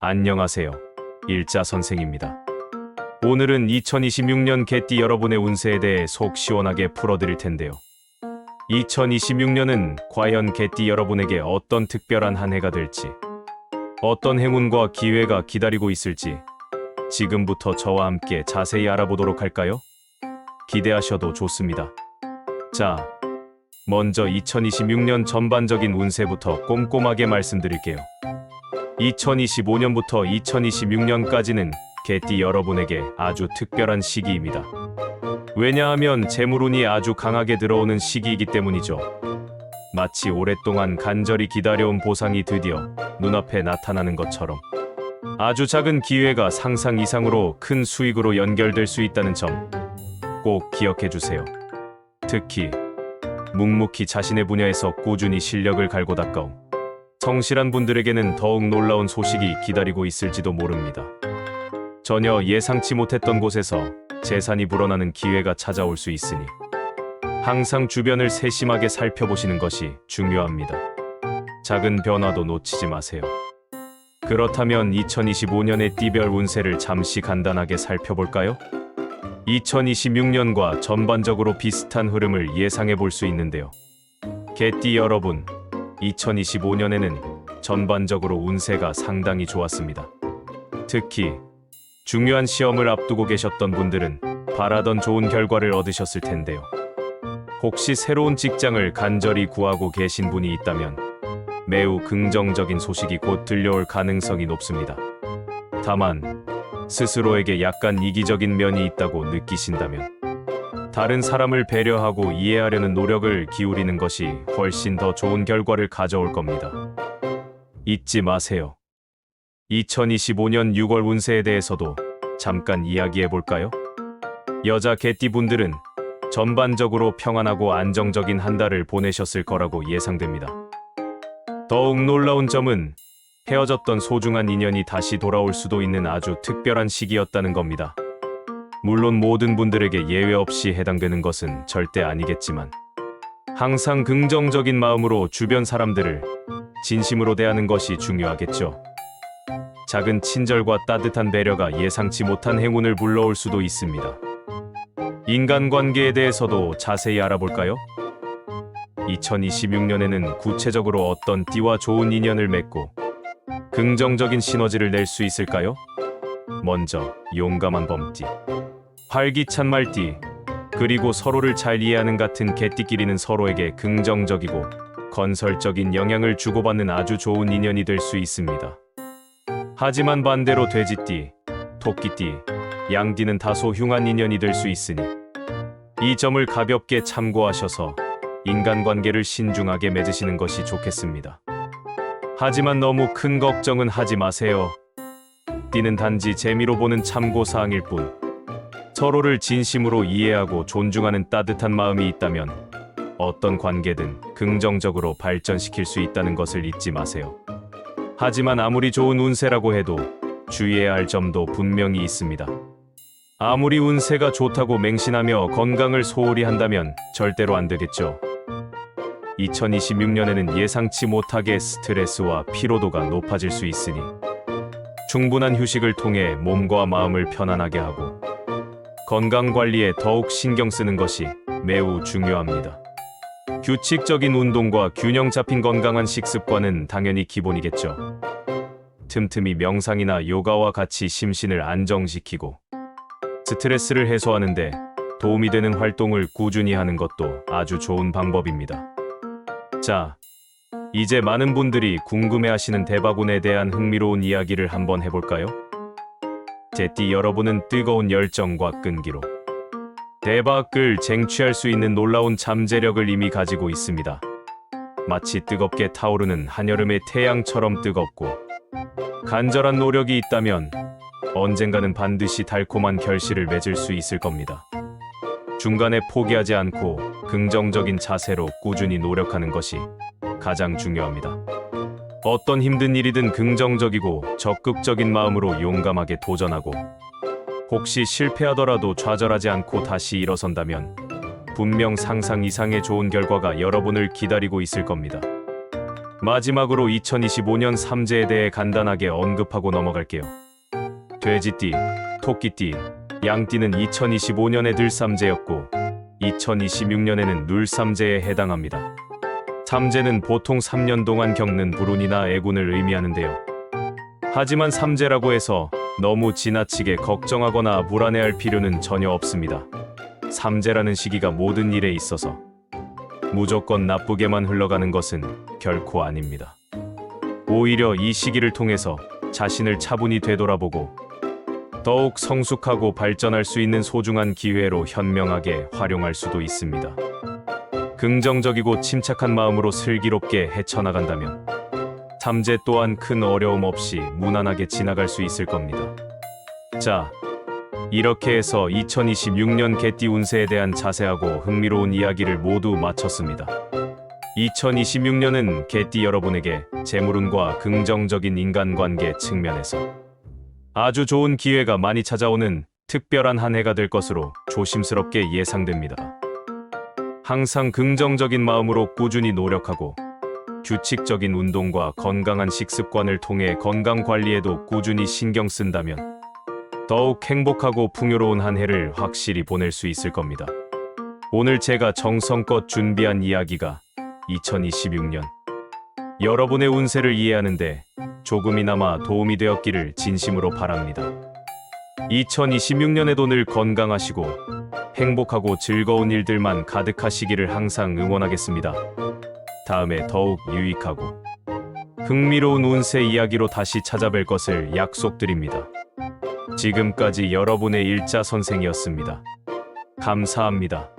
안녕하세요. 일자 선생입니다. 오늘은 2026년 개띠 여러분의 운세에 대해 속 시원하게 풀어드릴 텐데요. 2026년은 과연 개띠 여러분에게 어떤 특별한 한 해가 될지, 어떤 행운과 기회가 기다리고 있을지, 지금부터 저와 함께 자세히 알아보도록 할까요? 기대하셔도 좋습니다. 자, 먼저 2026년 전반적인 운세부터 꼼꼼하게 말씀드릴게요. 2025년부터 2026년까지는 개띠 여러분에게 아주 특별한 시기입니다. 왜냐하면 재물운이 아주 강하게 들어오는 시기이기 때문이죠. 마치 오랫동안 간절히 기다려온 보상이 드디어 눈앞에 나타나는 것처럼 아주 작은 기회가 상상 이상으로 큰 수익으로 연결될 수 있다는 점 꼭 기억해 주세요. 특히 묵묵히 자신의 분야에서 꾸준히 실력을 갈고 닦아온 성실한 분들에게는 더욱 놀라운 소식이 기다리고 있을지도 모릅니다. 전혀 예상치 못했던 곳에서 재산이 불어나는 기회가 찾아올 수 있으니 항상 주변을 세심하게 살펴보시는 것이 중요합니다. 작은 변화도 놓치지 마세요. 그렇다면 2025년의 띠별 운세를 잠시 간단하게 살펴볼까요? 2026년과 전반적으로 비슷한 흐름을 예상해 볼 수 있는데요. 개띠 여러분, 2025년에는 전반적으로 운세가 상당히 좋았습니다. 특히 중요한 시험을 앞두고 계셨던 분들은 바라던 좋은 결과를 얻으셨을 텐데요. 혹시 새로운 직장을 간절히 구하고 계신 분이 있다면 매우 긍정적인 소식이 곧 들려올 가능성이 높습니다. 다만 스스로에게 약간 이기적인 면이 있다고 느끼신다면 다른 사람을 배려하고 이해하려는 노력을 기울이는 것이 훨씬 더 좋은 결과를 가져올 겁니다. 잊지 마세요. 2025년 6월 운세에 대해서도 잠깐 이야기해 볼까요? 여자 개띠분들은 전반적으로 평안하고 안정적인 한 달을 보내셨을 거라고 예상됩니다. 더욱 놀라운 점은 헤어졌던 소중한 인연이 다시 돌아올 수도 있는 아주 특별한 시기였다는 겁니다. 물론 모든 분들에게 예외 없이 해당되는 것은 절대 아니겠지만 항상 긍정적인 마음으로 주변 사람들을 진심으로 대하는 것이 중요하겠죠. 작은 친절과 따뜻한 배려가 예상치 못한 행운을 불러올 수도 있습니다. 인간관계에 대해서도 자세히 알아볼까요? 2026년에는 구체적으로 어떤 띠와 좋은 인연을 맺고 긍정적인 시너지를 낼 수 있을까요? 먼저 용감한 범띠, 활기찬 말띠, 그리고 서로를 잘 이해하는 같은 개띠끼리는 서로에게 긍정적이고 건설적인 영향을 주고받는 아주 좋은 인연이 될 수 있습니다. 하지만 반대로 돼지띠, 토끼띠, 양띠는 다소 흉한 인연이 될 수 있으니 이 점을 가볍게 참고하셔서 인간관계를 신중하게 맺으시는 것이 좋겠습니다. 하지만 너무 큰 걱정은 하지 마세요. 띠는 단지 재미로 보는 참고사항일 뿐 서로를 진심으로 이해하고 존중하는 따뜻한 마음이 있다면 어떤 관계든 긍정적으로 발전시킬 수 있다는 것을 잊지 마세요. 하지만 아무리 좋은 운세라고 해도 주의해야 할 점도 분명히 있습니다. 아무리 운세가 좋다고 맹신하며 건강을 소홀히 한다면 절대로 안 되겠죠. 2026년에는 예상치 못하게 스트레스와 피로도가 높아질 수 있으니 충분한 휴식을 통해 몸과 마음을 편안하게 하고 건강 관리에 더욱 신경 쓰는 것이 매우 중요합니다. 규칙적인 운동과 균형 잡힌 건강한 식습관은 당연히 기본이겠죠. 틈틈이 명상이나 요가와 같이 심신을 안정시키고 스트레스를 해소하는데 도움이 되는 활동을 꾸준히 하는 것도 아주 좋은 방법입니다. 자, 이제 많은 분들이 궁금해하시는 대바군에 대한 흥미로운 이야기를 한번 해볼까요? 제띠 여러분은 뜨거운 열정과 끈기로 대박을 쟁취할 수 있는 놀라운 잠재력을 이미 가지고 있습니다. 마치 뜨겁게 타오르는 한여름의 태양처럼 뜨겁고 간절한 노력이 있다면 언젠가는 반드시 달콤한 결실을 맺을 수 있을 겁니다. 중간에 포기하지 않고 긍정적인 자세로 꾸준히 노력하는 것이 가장 중요합니다. 어떤 힘든 일이든 긍정적이고 적극적인 마음으로 용감하게 도전하고 혹시 실패하더라도 좌절하지 않고 다시 일어선다면 분명 상상 이상의 좋은 결과가 여러분을 기다리고 있을 겁니다. 마지막으로 2025년 삼재에 대해 간단하게 언급하고 넘어갈게요. 돼지띠, 토끼띠, 양띠는 2025년에 들삼재였고 2026년에는 눌삼재에 해당합니다. 삼재는 보통 3년 동안 겪는 불운이나 애군을 의미하는데요. 하지만 삼재라고 해서 너무 지나치게 걱정하거나 불안해할 필요는 전혀 없습니다. 삼재라는 시기가 모든 일에 있어서 무조건 나쁘게만 흘러가는 것은 결코 아닙니다. 오히려 이 시기를 통해서 자신을 차분히 되돌아보고 더욱 성숙하고 발전할 수 있는 소중한 기회로 현명하게 활용할 수도 있습니다. 긍정적이고 침착한 마음으로 슬기롭게 헤쳐나간다면 삼재 또한 큰 어려움 없이 무난하게 지나갈 수 있을 겁니다. 자, 이렇게 해서 2026년 개띠 운세에 대한 자세하고 흥미로운 이야기를 모두 마쳤습니다. 2026년은 개띠 여러분에게 재물운과 긍정적인 인간관계 측면에서 아주 좋은 기회가 많이 찾아오는 특별한 한 해가 될 것으로 조심스럽게 예상됩니다. 항상 긍정적인 마음으로 꾸준히 노력하고 규칙적인 운동과 건강한 식습관을 통해 건강 관리에도 꾸준히 신경 쓴다면 더욱 행복하고 풍요로운 한 해를 확실히 보낼 수 있을 겁니다. 오늘 제가 정성껏 준비한 이야기가 2026년 여러분의 운세를 이해하는데 조금이나마 도움이 되었기를 진심으로 바랍니다. 2026년에도 늘 건강하시고 행복하고 즐거운 일들만 가득하시기를 항상 응원하겠습니다. 다음에 더욱 유익하고 흥미로운 운세 이야기로 다시 찾아뵐 것을 약속드립니다. 지금까지 여러분의 일자 선생이었습니다. 감사합니다.